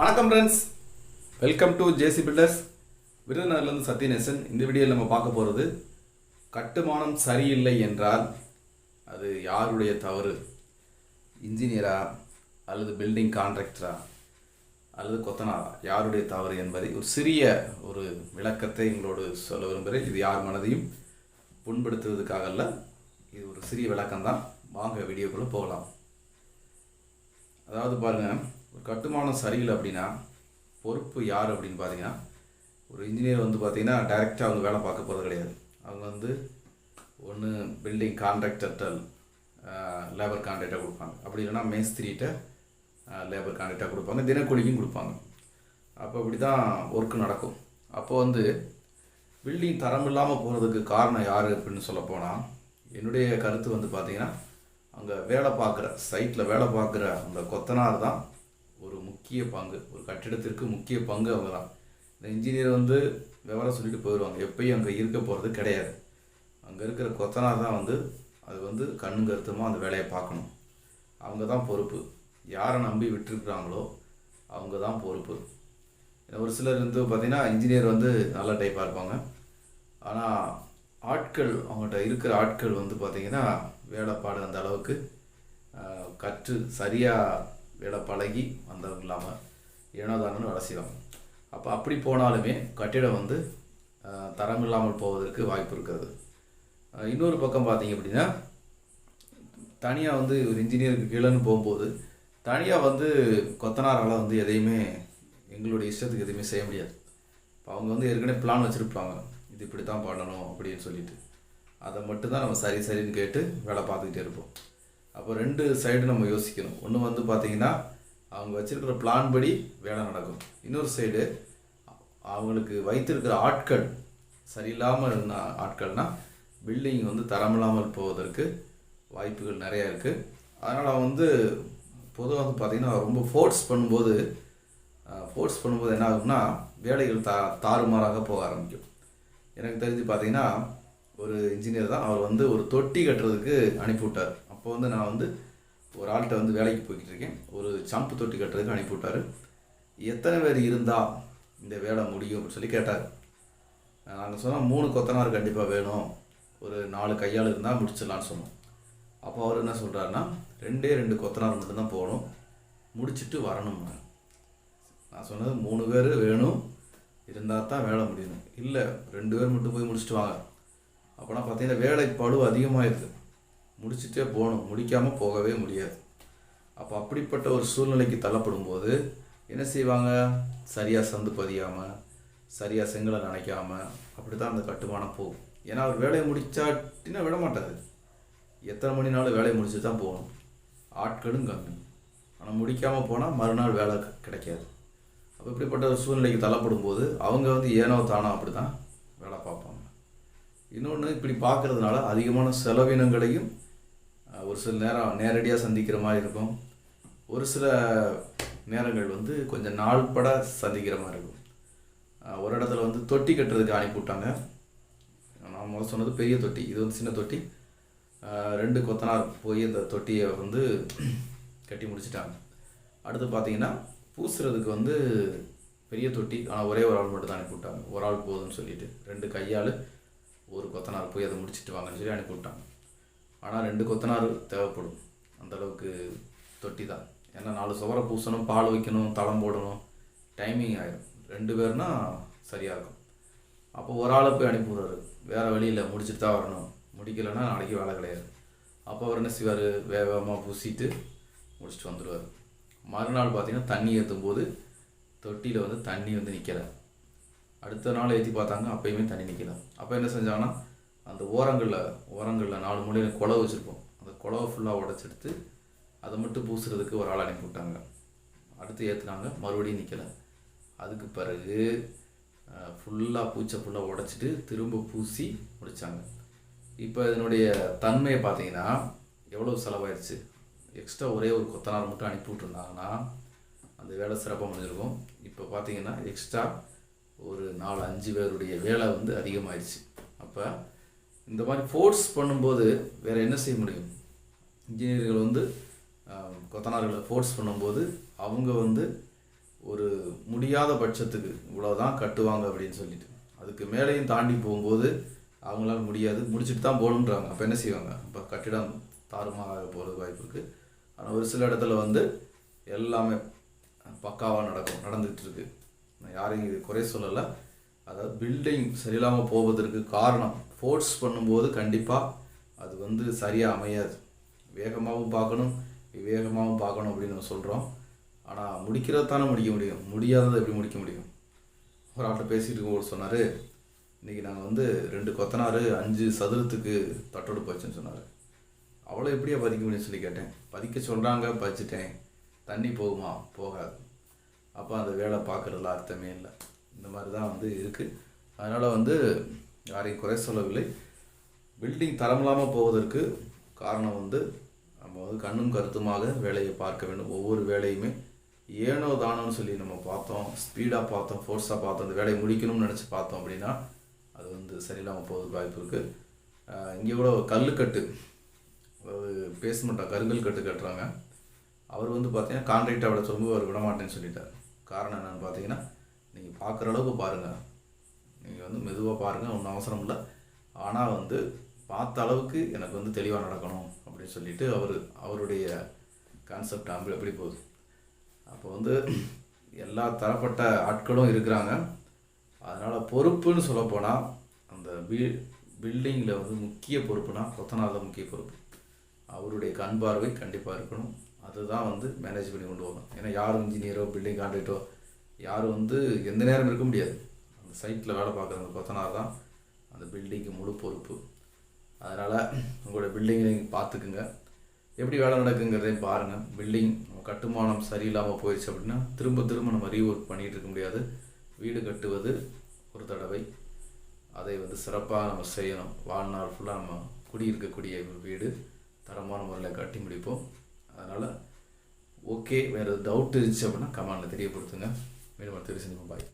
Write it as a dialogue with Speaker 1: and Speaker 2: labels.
Speaker 1: வணக்கம் friends welcome to JC builders விருதுநகர்லேருந்து Sathyanesan இந்த வீடியோவில் நம்ம பார்க்க போகிறது கட்டுமானம் சரியில்லை என்றால் அது யாருடைய தவறு? இன்ஜினியரா அல்லது பில்டிங் கான்ட்ராக்டரா அல்லது கொத்தனாரா? யாருடைய தவறு என்பதை ஒரு சிறிய ஒரு விளக்கத்தை எங்களோடு சொல்ல விரும்புகிறேன். இது யார் மனதையும் புண்படுத்துவதற்காக அல்ல இது ஒரு சிறிய விளக்கம்தான். வாங்க வீடியோக்குள்ளே போகலாம். அதாவது பாருங்கள் ஒரு கட்டுமானம் சரியில்லை அப்படின்னா பொறுப்பு யார் அப்படின்னு பார்த்தீங்கன்னா ஒரு இன்ஜினியர் வந்து பார்த்தீங்கன்னா டைரெக்டாக அவங்க வேலை பார்க்க போகிறது கிடையாது. அவங்க வந்து ஒன்று பில்டிங் கான்ட்ராக்டர்கிட்ட லேபர் கான்ட்ராக்டாக கொடுப்பாங்க. அப்படி இல்லைன்னா மேஸ்திரிகிட்ட லேபர் கான்ட்ராக்டாக கொடுப்பாங்க. தினக்கூலிக்கும் கொடுப்பாங்க. அப்போ அப்படி தான் ஒர்க்கு நடக்கும். அப்போ வந்து பில்டிங் தரம் இல்லாமல் போகிறதுக்கு காரணம் யார் அப்படின்னு சொல்ல போனால் என்னுடைய கருத்து வந்து பார்த்திங்கன்னா அங்கே வேலை பார்க்குற சைட்டில் வேலை பார்க்குற அந்த கொத்தனார் தான் ஒரு முக்கிய பங்கு ஒரு கட்டிடத்திற்கு முக்கிய பங்கு அவங்க தான் இந்த இன்ஜினியர் வந்து விவரம் சொல்லிட்டு போயிடுவாங்க. எப்பயும் அங்கே இருக்க போகிறது கிடையாது. அங்கே இருக்கிற கொத்தனார் தான் வந்து அது வந்து கண்ணும் கருத்துமாக அந்த வேலையை பார்க்கணும். அவங்க தான் பொறுப்பு. யாரை நம்பி விட்டுருக்குறாங்களோ அவங்க தான் பொறுப்பு ஒரு சிலர் வந்து பார்த்திங்கன்னா இன்ஜினியர் வந்து நல்ல டைப்பாக இருப்பாங்க. ஆனால் ஆட்கள் அவங்கள்ட்ட இருக்கிற ஆட்கள் வந்து பார்த்திங்கன்னா வேலைப்பாடு அந்த அளவுக்கு கற்று சரியாக வேலை பழகி வந்தவங்க இல்லாமல் ஏனோதானு வேலை செய்வாங்க. அப்போ அப்படி போனாலுமே கட்டிடம் வந்து தரம் இல்லாமல் போவதற்கு வாய்ப்பு இருக்கிறது. இன்னொரு பக்கம் பார்த்தீங்க அப்படின்னா தனியாக வந்து ஒரு இன்ஜினியருக்கு கீழேன்னு போகும்போது தனியாக வந்து கொத்தனாரால் வந்து எதையுமே எங்களுடைய இஷ்டத்துக்கு எதுவுமே செய்ய முடியாது. இப்போ அவங்க வந்து ஏற்கனவே பிளான் வச்சுருப்பாங்க. இது இப்படி தான் பண்ணணும் அப்படின்னு சொல்லிட்டு. அதை மட்டும்தான் நம்ம சரி சரின்னு கேட்டு வேலை பார்த்துக்கிட்டே இருப்போம். அப்போ ரெண்டு சைடு நம்ம யோசிக்கணும். ஒன்று வந்து பார்த்தீங்கன்னா அவங்க வச்சுருக்கிற பிளான் படி வேலை நடக்கும். இன்னொரு சைடு அவங்களுக்கு வைத்திருக்கிற ஆட்கள் சரியில்லாமல் இருந்த ஆட்கள்னால் பில்டிங் வந்து தரமில்லாமல் போவதற்கு வாய்ப்புகள் நிறையா இருக்குது அதனால் வந்து பொதுவாக வந்து பார்த்திங்கன்னா ரொம்ப ஃபோர்ஸ் பண்ணும்போது ஃபோர்ஸ் பண்ணும்போது என்ன ஆகும்னா வேலைகள் தா தாறுமாறாக போக ஆரம்பிக்கும். எனக்கு தெரிஞ்சு பார்த்தீங்கன்னா ஒரு இன்ஜினியர் தான். அவர் வந்து ஒரு தொட்டி கட்டுறதுக்கு அனுப்பிவிட்டார். அப்போ வந்து நான் வந்து ஒரு ஆள்கிட்ட வந்து வேலைக்கு போய்கிட்டு இருக்கேன் ஒரு சம்பு தொட்டி கட்டுறதுக்கு அனுப்பி விட்டார். எத்தனை பேர் இருந்தால் இந்த வேலை முடியும் அப்படின்னு சொல்லி கேட்டார். நாங்கள் சொன்னால் மூணு கொத்தனார் கண்டிப்பாக வேணும். ஒரு நாலு கையால் இருந்தால் முடிச்சிடலான்னு சொன்னோம். அப்போ அவர் என்ன சொல்கிறாருன்னா ரெண்டே ரெண்டு கொத்தனார் மட்டும்தான் போகணும். முடிச்சுட்டு வரணும். நான் சொன்னது மூணு பேர் வேணும். இருந்தால் தான் வேலை முடியணும். இல்லை ரெண்டு பேர் மட்டும் போய் முடிச்சுட்டு வாங்க. அப்போனா பார்த்தீங்கன்னா வேலை பளு இருக்குது முடிச்சுட்டே போகணும். முடிக்காமல் போகவே முடியாது. அப்போ அப்படிப்பட்ட ஒரு சூழ்நிலைக்கு தள்ளப்படும் போது என்ன செய்வாங்க? சரியாக சந்து பதியாமல் சரியாக செங்கலை நினைக்காம அப்படி தான் அந்த கட்டுமானம் போகும். ஏன்னா அவர் வேலையை முடிச்சாட்டினா விட மாட்டாரு. எத்தனை நாள் வேலையை முடிச்சு தான் போகணும். ஆட்களும் கம்மி. ஆனால் முடிக்காமல் போனால் மறுநாள் வேலை கிடைக்காது. அப்போ இப்படிப்பட்ட ஒரு சூழ்நிலைக்கு தள்ளப்படும் போது அவங்க வந்து ஏனோ தானோ அப்படி தான் வேலை பார்ப்பாங்க. இன்னொன்று இப்படி பார்க்குறதுனால அதிகமான செலவினங்களையும் ஒரு சில நேரம் நேரடியாக சந்திக்கிற மாதிரி இருக்கும். ஒரு சில நேரங்கள் வந்து கொஞ்சம் நாள் பட சந்திக்கிற மாதிரி இருக்கும். ஒரு இடத்துல வந்து தொட்டி கட்டுறதுக்கு அனுப்பி விட்டாங்க நான் முதல் சொன்னது பெரிய தொட்டி இது வந்து சின்ன தொட்டி. ரெண்டு கொத்தனார் போய் இந்த தொட்டியை வந்து கட்டி முடிச்சிட்டாங்க. அடுத்து பார்த்தீங்கன்னா பூசுறதுக்கு வந்து பெரிய தொட்டி ஆனால் ஒரே ஒரு ஆள் மட்டும் தான் அனுப்பி விட்டாங்க. ஒரு ஆள் போதும்னு சொல்லிட்டு ரெண்டு கையால் ஒரு கொத்தனார் போய் அதை முடிச்சுட்டு வாங்கன்னு சொல்லி அனுப்பி விட்டாங்க. ஆனால் ரெண்டு கொத்தனார் தேவைப்படும். அந்தளவுக்கு தொட்டி தான். ஏன்னா நாலு சுவரை பூசணும் பால் வைக்கணும் தளம் போடணும். டைமிங் ஆகிடும் ரெண்டு பேர்னா சரியாக இருக்கும். அப்போ ஒரு ஆளை போய் அனுப்பி விடுறாரு வேறு வழியில் முடிச்சுட்டு தான் வரணும். முடிக்கலைன்னா நாளைக்கு வேலை கிடையாது. அப்போ அவர் என்ன செய்வார்? வேகமாக பூசிட்டு முடிச்சுட்டு வந்துடுவார் மறுநாள் பார்த்தீங்கன்னா தண்ணி ஏற்றும் போது தொட்டியில் வந்து தண்ணி வந்து நிற்கலை அடுத்த நாள் ஏற்றி பார்த்தாங்க அப்போயுமே தண்ணி நிற்கலை அப்போ என்ன செஞ்சாங்கன்னா அந்த ஓரங்களில் ஓரங்களில் நாலு மூலையில் குளவு வச்சுருப்போம். அந்த குளவை ஃபுல்லாக உடச்செடுத்து அதை மட்டும் பூசுறதுக்கு ஒரு ஆள் அனுப்பி விட்டாங்க. அடுத்து ஏற்றுனாங்க மறுபடியும் நிற்கலை அதுக்கு பிறகு ஃபுல்லாக பூச்சை ஃபுல்லாக உடச்சிட்டு திரும்ப பூசி முடித்தாங்க இப்போ இதனுடைய தன்மையை பார்த்தீங்கன்னா எவ்வளோ செலவாயிடுச்சு எக்ஸ்ட்ரா ஒரே ஒரு கொத்தனார் மட்டும் அனுப்பி விட்டுருந்தாங்கன்னா அந்த வேலை சிறப்பாக முடிஞ்சிருக்கும். இப்போ பார்த்தீங்கன்னா எக்ஸ்ட்ரா ஒரு நாலு அஞ்சு பேருடைய வேலை வந்து அதிகமாயிடுச்சு அப்போ இந்த மாதிரி ஃபோர்ஸ் பண்ணும்போது வேறு என்ன செய்ய முடியும்? இன்ஜினியர்கள் வந்து கொத்தனார்களை ஃபோர்ஸ் பண்ணும்போது அவங்க வந்து ஒரு முடியாத பட்சத்துக்கு இவ்வளோதான் கட்டுவாங்க அப்படின்னு சொல்லிட்டு அதுக்கு மேலேயும் தாண்டி போகும்போது அவங்களால முடியாது. முடிச்சுட்டு தான் போகணுன்றாங்க அப்போ என்ன செய்வாங்க? இப்போ கட்டிடம் தாறுமாறாக போகிறது வாய்ப்பு இருக்குது ஆனால் ஒரு சில இடத்துல வந்து எல்லாமே பக்காவாக நடக்கும் நடந்துகிட்ருக்கு நான் யாரையும் இது குறை சொல்லலை. அதாவது பில்டிங் சரியில்லாமல் போவதற்கு காரணம் ஃபோர்ஸ் பண்ணும்போது கண்டிப்பாக அது வந்து சரியாக அமையாது. வேகமாகவும் பார்க்கணும் விவேகமாகவும் பார்க்கணும் அப்படின்னு நம்ம சொல்கிறோம் ஆனால் முடிக்கிறது தானே முடிக்க முடியும். முடியாததை எப்படி முடிக்க முடியும்? ஒரு ஆள்கிட்ட பேசிகிட்டு இருக்கும்போது சொன்னார் இன்றைக்கி நாங்கள் வந்து ரெண்டு கொத்தனார் அஞ்சு சதுரத்துக்கு தட்டோடு போச்சுன்னு சொன்னார். அவ்வளோ எப்படியா பதிக்க முடியும்னு சொல்லி கேட்டேன். பதிக்க சொல்கிறாங்க பதிச்சிட்டேன் தண்ணி போகுமா? போகாது. அப்போ அந்த வேலை பார்க்குறதுல அர்த்தமே இல்லை. இந்த மாதிரி தான் வந்து இருக்குது அதனால் வந்து யாரையும் குறை சொல்லவில்லை. பில்டிங் தரமில்லாமல் போவதற்கு காரணம் வந்து நம்ம வந்து கண்ணும் கருத்துமாக வேலையை பார்க்க வேண்டும். ஒவ்வொரு வேலையுமே ஏனோ தானோன்னு சொல்லி நம்ம பார்த்தோம் ஸ்பீடாக பார்த்தோம் ஃபோர்ஸாக பார்த்தோம் அந்த வேலையை முடிக்கணும்னு நினச்சி பார்த்தோம் அப்படின்னா அது வந்து சரியில்லாமல் போகிறதுக்கு வாய்ப்பு இருக்குது இங்கே கூட கல்லுக்கட்டு அதாவது பேஸ்மெண்ட்டாக கருங்கல் கட்டு கட்டுறாங்க. அவர் வந்து பார்த்தீங்கன்னா கான்ட்ராக்டாக விட சொல்லும்போது அவர் விட மாட்டேன்னு சொல்லிட்டார். காரணம் என்னென்னு பார்த்தீங்கன்னா நீங்கள் பார்க்குற அளவுக்கு பாருங்கள் நீங்கள் வந்து மெதுவாக பாருங்கள் ஒன்றும் அவசரம் இல்லை. ஆனால் வந்து பார்த்த அளவுக்கு எனக்கு வந்து தெளிவாக நடக்கணும் அப்படின்னு சொல்லிட்டு அவர் அவருடைய கான்செப்ட் அப்படி எப்படி போகுது. அப்போ வந்து எல்லா தரப்பட்ட ஆட்களும் இருக்கிறாங்க. அதனால் பொறுப்புன்னு சொல்லப்போனால் அந்த பி பில்டிங்கில் வந்து முக்கிய பொறுப்புனா கொத்தனார் தான் முக்கிய பொறுப்பு. அவருடைய கண் பார்வை கண்டிப்பாக இருக்கணும். அதுதான் வந்து மேனேஜ் பண்ணி கொண்டு போகணும் ஏன்னா யாரும் இன்ஜினியரோ பில்டிங் கான்ட்ராக்டோ யாரும் வந்து எந்த நேரம் இருக்க முடியாது. சைட்டில் வேலை பார்க்குறவங்க கொத்தனார் தான். அந்த பில்டிங்க்கு முழு பொறுப்பு. அதனால் உங்களோட பில்டிங்கை நீங்கள் பார்த்துக்குங்க. எப்படி வேலை நடக்குங்கிறதையும் பாருங்கள் பில்டிங் நம்ம கட்டுமானம் சரியில்லாமல் போயிடுச்சு அப்படின்னா திரும்ப திரும்ப நம்ம ரீஒர்க் பண்ணிகிட்டு இருக்க முடியாது. வீடு கட்டுவது ஒரு தடவை. அதை வந்து சிறப்பாக நம்ம செய்யணும். வாழ்நாள் ஃபுல்லாக நம்ம குடியிருக்கக்கூடிய ஒரு வீடு தரமான முறையில் கட்டி முடிப்போம். அதனால் ஓகே வேறு டவுட் இருந்துச்சு அப்படின்னா கமாண்டில் தெரியப்படுத்துங்க. மீண்டும் திருச்சி பாய்